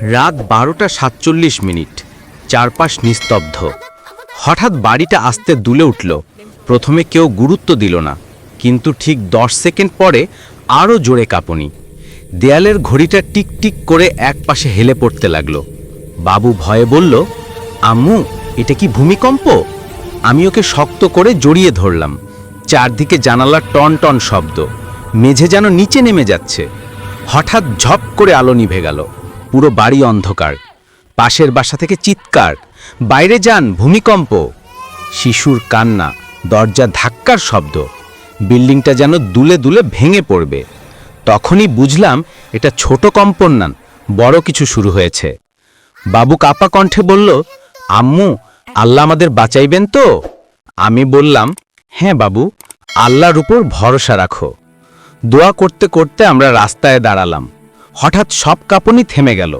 রাত বারোটা সাতচল্লিশ মিনিট। চারপাশ নিস্তব্ধ। হঠাৎ বাড়িটা আস্তে দুলে উঠল। প্রথমে কেউ গুরুত্ব দিল না, কিন্তু ঠিক দশ সেকেন্ড পরে আরও জোরে কাঁপুনি। দেয়ালের ঘড়িটা টিক টিক করে এক পাশে হেলে পড়তে লাগল। বাবু ভয়ে বলল, আম্মু, এটা কি ভূমিকম্প? আমি ওকে শক্ত করে জড়িয়ে ধরলাম। চারদিকে জানালার টন টন শব্দ। মেঝে যেন নিচে নেমে যাচ্ছে। হঠাৎ ঝপ করে আলো নিভে গেল। পুরো বাড়ি অন্ধকার। পাশের বাসা থেকে চিৎকার। বাইরে যান, ভূমিকম্প। শিশুর কান্না, দরজা ধাক্কার শব্দ। বিল্ডিংটা যেন দুলে দুলে ভেঙে পড়বে। তখনই বুঝলাম এটা ছোট কম্পন না বড় কিছু শুরু হয়েছে। বাবু কাপা কণ্ঠে বলল, আম্মু, আল্লাহ আমাদের বাঁচাইবেন তো? আমি বললাম হ্যাঁ বাবু, আল্লাহর উপর ভরসা রাখো। দোয়া করতে করতে আমরা রাস্তায় দাঁড়ালাম। হঠাৎ সব কাঁপনি থেমে গেল।